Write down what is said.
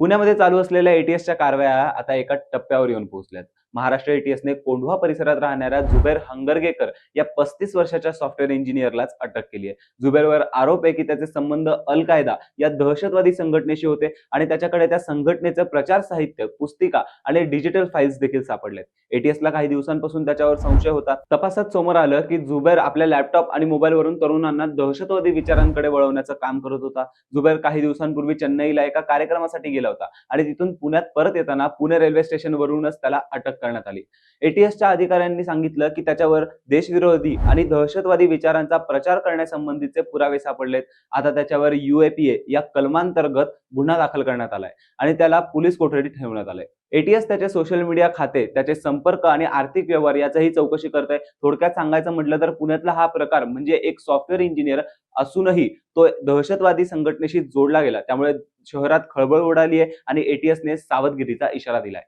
पुण्यामध्ये चालू असलेल्या एटीएसच्या कारवाया आता एका टप्प्यावर येऊन पोहोचल्यात. महाराष्ट्र एटीएसने कोंढवा परिसरात राहणाऱ्या जुबेर हंगरगेकर या पस्तीस वर्षाच्या सॉफ्टवेअर इंजिनियरलाच अटक केली आहे. जुबेरवर आरोप आहे की त्याचे संबंध अल कायदा या दहशतवादी संघटनेशी होते आणि त्याच्याकडे त्या संघटनेचं प्रचार साहित्य पुस्तिका आणि डिजिटल फाईल्स देखील सापडलेत. एटीएसला काही दिवसांपासून त्याच्यावर संशय होता. तपासात समोर आलं की जुबेर आपल्या लॅपटॉप आणि मोबाईलवरून तरुणांना दहशतवादी विचारांकडे वळवण्याचं काम करत होता. जुबेर काही दिवसांपूर्वी चेन्नईला एका कार्यक्रमासाठी गेला होता आणि तिथून पुण्यात परत येताना पुणे रेल्वे स्टेशनवरूनच त्याला अटक करण्यात आली. एटीएसच्या अधिकाऱ्यांनी सांगितलं की त्याच्यावर देशविरोधी आणि दहशतवादी विचारांचा प्रचार करण्यासंबंधीचे पुरावे सापडलेत. आता त्याच्यावर युएपीए या कलमांतर्गत गुन्हा दाखल करण्यात आलाय आणि त्याला पोलीस कोठडीत ठेवण्यात आलंय. एटीएस त्याचे सोशल मीडिया खाते त्याचे संपर्क आणि आर्थिक व्यवहार याचाही चौकशी करत आहे थोडक्यात सांगायचं म्हटलं तर पुण्यातला हा प्रकार म्हणजे एक सॉफ्टवेअर इंजिनियर असूनही तो दहशतवादी संघटनेशी जोडला गेला. त्यामुळे शहरात खळबळ उडाली आहे आणि एटीएसने सावधगिरीचा इशारा दिलाय.